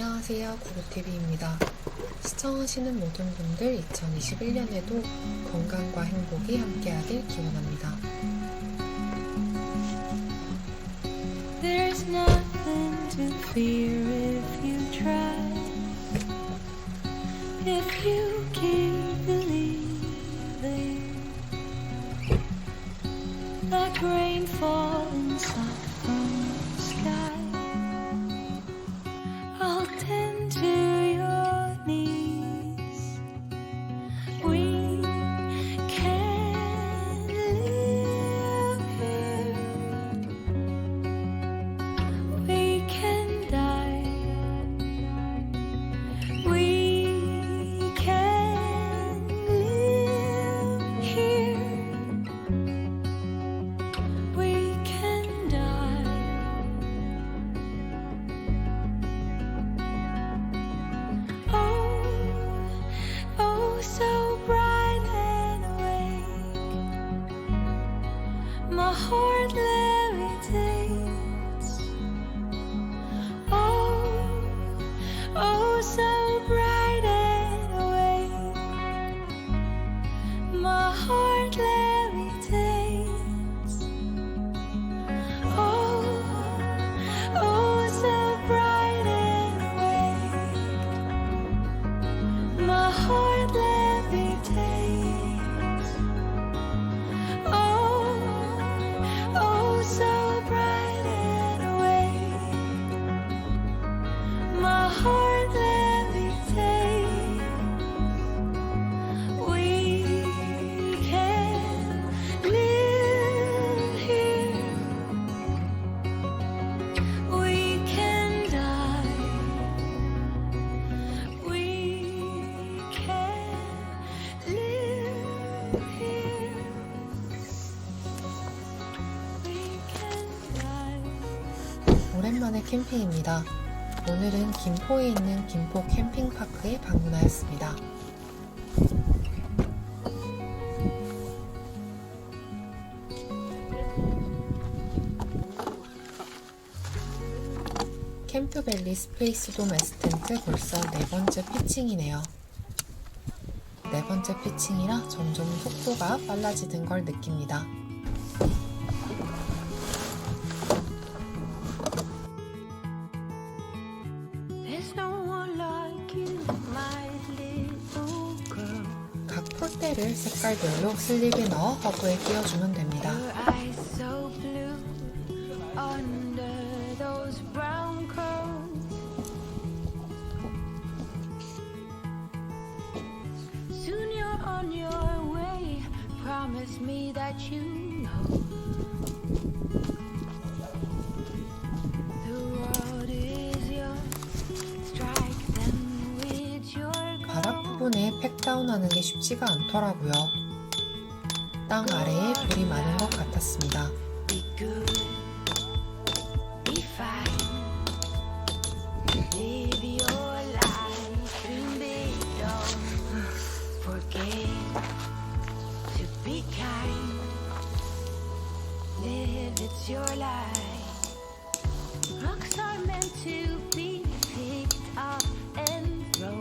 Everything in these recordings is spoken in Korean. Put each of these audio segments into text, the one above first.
안녕하세요. 구구TV입니다. 시청하시는 모든 분들 2021년에도 건강과 행복이 함께하길 기원합니다. There's nothing heart 오랜만에 캠핑입니다. 오늘은 김포에 있는 김포 캠핑파크에 방문하였습니다. 캠프밸리 스페이스돔 에스텐트 벌써 네 번째 피칭이네요. 네 번째 피칭이라 점점 속도가 빨라지는 걸 느낍니다. 색깔별로 슬립에 넣어 허브에 끼워주면 됩니다. 다운하는 게 쉽지가 않더라고요. 땅 아래에 돌이 많은 것 같았습니다.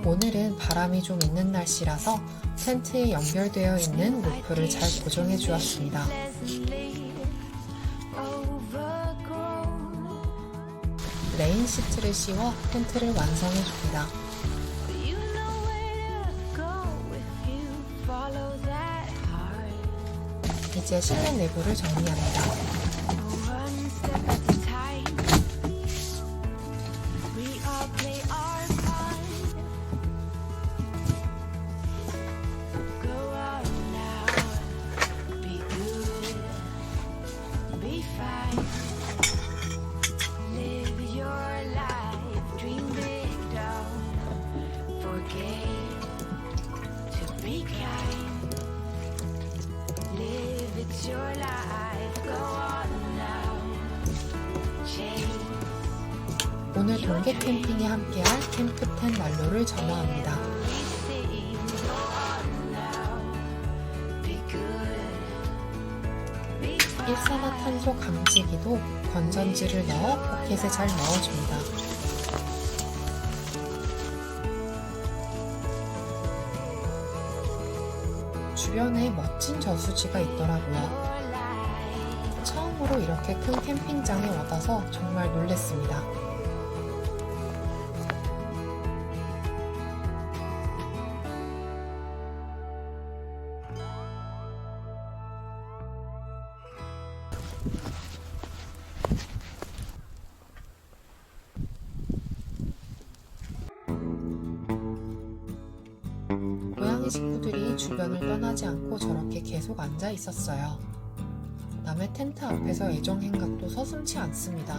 오늘은 바람이 좀 있는 날씨라서 텐트에 연결되어 있는 루프를 잘 고정해 주었습니다. 레인 시트를 씌워 텐트를 완성해 줍니다. 이제 실내 내부를 정리합니다. 동계 캠핑이 함께한 캠프텐 난로를 전화합니다. 일산화탄소 감지기도 건전지를 넣어 포켓에 잘 넣어줍니다. 주변에 멋진 저수지가 있더라고요. 처음으로 이렇게 큰 캠핑장에 와봐서 정말 놀랬습니다. 계속 앉아 있었어요. 남의 텐트 앞에서 애정 행각도 서슴치 않습니다.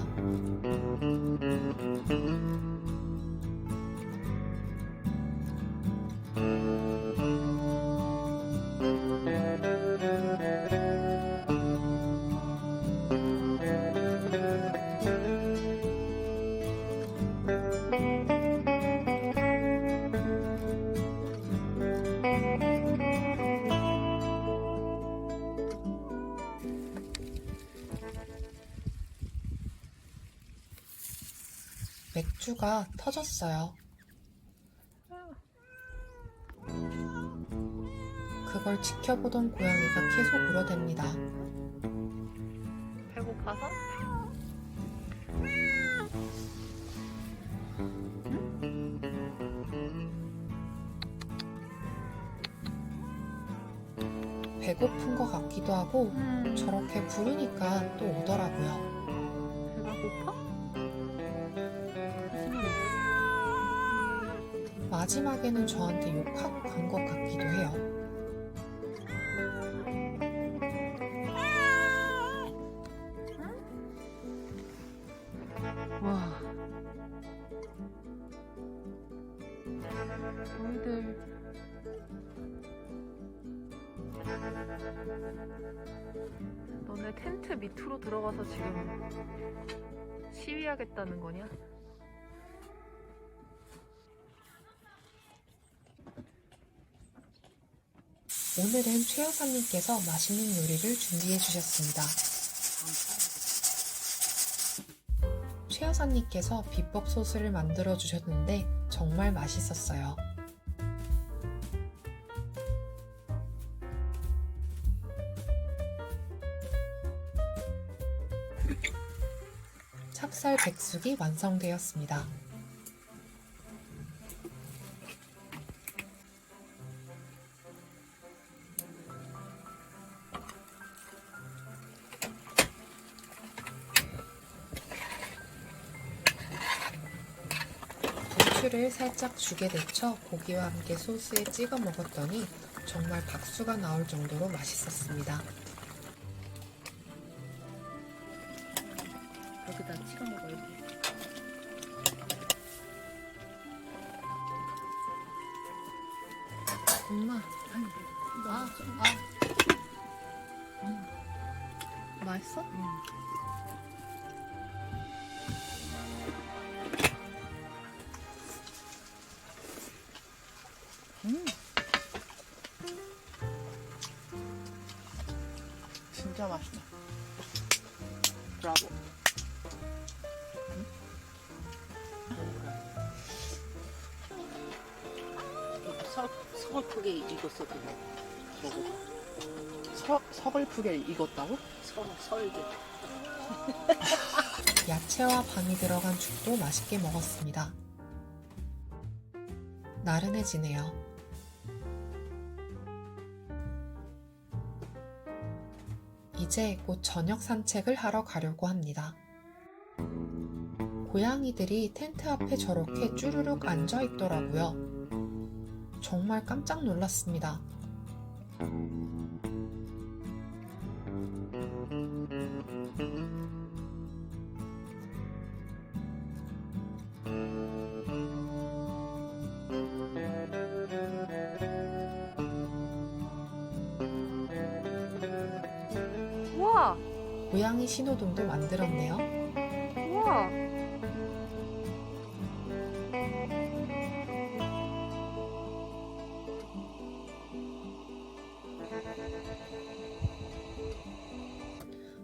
맥주가 터졌어요. 그걸 지켜보던 고양이가 계속 울어댑니다. 배고파서? 배고픈 것 같기도 하고 음, 저렇게 부르니까 또 오더라고요. 배가 고파? 마지막에는 저한테 욕하고 간 것 같기도 해요. 와. 너희들. 너네 텐트 밑으로 들어가서 지금 시위하겠다는 거냐? 오늘은 최 여사님께서 맛있는 요리를 준비해 주셨습니다. 최 여사님께서 비법 소스를 만들어 주셨는데 정말 맛있었어요. 찹쌀 백숙이 완성되었습니다. 부추를 살짝 죽에 데쳐 고기와 함께 소스에 찍어 먹었더니 정말 박수가 나올 정도로 맛있었습니다. 여기다 찍어 먹어 여기. 엄마, 아, 아. 맛있어? 진 브라보. 서, 서글프게 익었어 그거 먹어 서, 서글프게 익었다고? 서, 설게 야채와 밤이 들어간 죽도 맛있게 먹었습니다. 나른해지네요. 이제 곧 저녁 산책을 하러 가려고 합니다. 고양이들이 텐트 앞에 저렇게 쭈르륵 앉아 있더라고요. 정말 깜짝 놀랐습니다. 고양이 신호등도 만들었네요. 우와!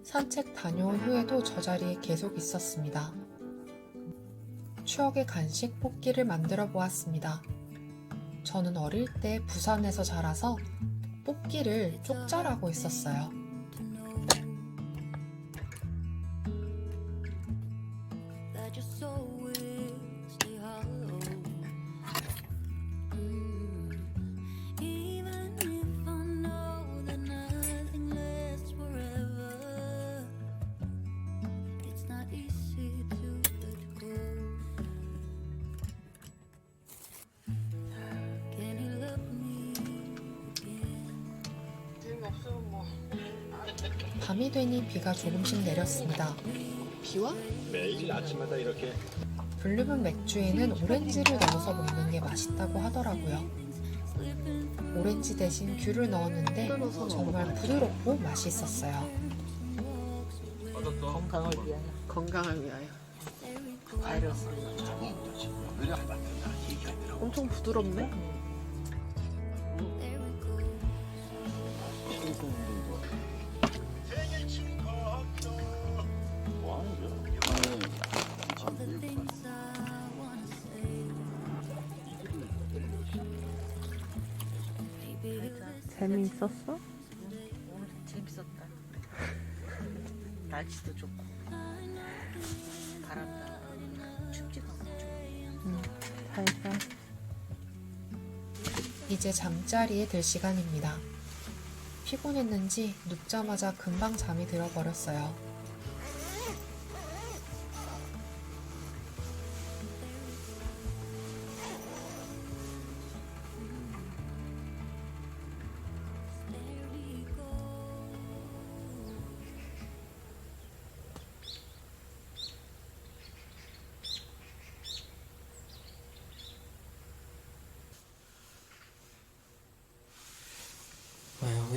산책 다녀온 후에도 저 자리에 계속 있었습니다. 추억의 간식 뽑기를 만들어 보았습니다. 저는 어릴 때 부산에서 자라서 뽑기를 쪽자라고 했었어요. 밤이 되니 비가 조금씩 내렸습니다. 비와? 매일 아침마다 이렇게 블루문 맥주에는 오렌지를 넣어서 먹는 게 맛있다고 하더라고요. 오렌지 대신 귤을 넣었는데 정말 부드럽고 맛있었어요. 건강을 위하여 건강을 위하여. 바이러스를 엄청 부드럽네. The 재미있었어? 오늘 재밌었다. 날씨도 좋고 바람도 춥지가 않고 잘가 이제 잠자리에 들 시간입니다. 피곤했는지 눕자마자 금방 잠이 들어버렸어요.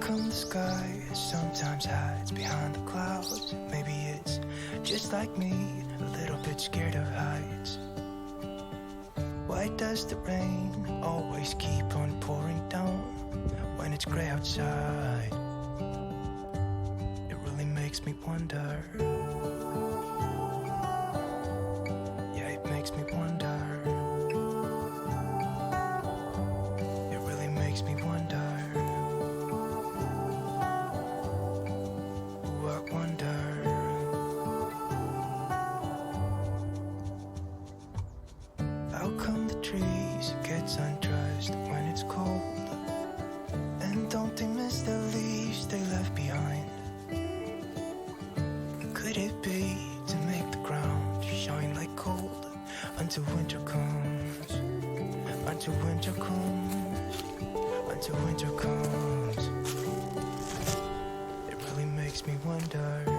Come the sky sometimes hides behind the clouds? Maybe it's just like me, a little bit scared of heights. Why does the rain always keep on pouring down when it's gray outside? It really makes me wonder. Until winter comes, until winter comes. It really makes me wonder.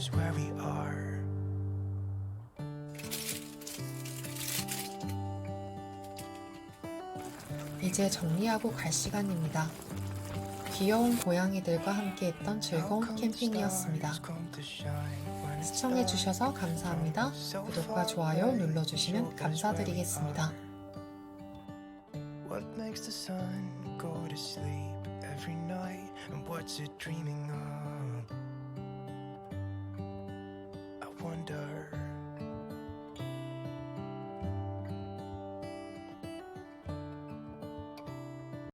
Us where we are. 이제 정리하고 갈 시간입니다. 귀여운 고양이들과 함께 했던 즐거운 캠핑이었습니다. 시청해주셔서 감사합니다. 구독과 좋아요 눌러주시면 감사드리겠습니다.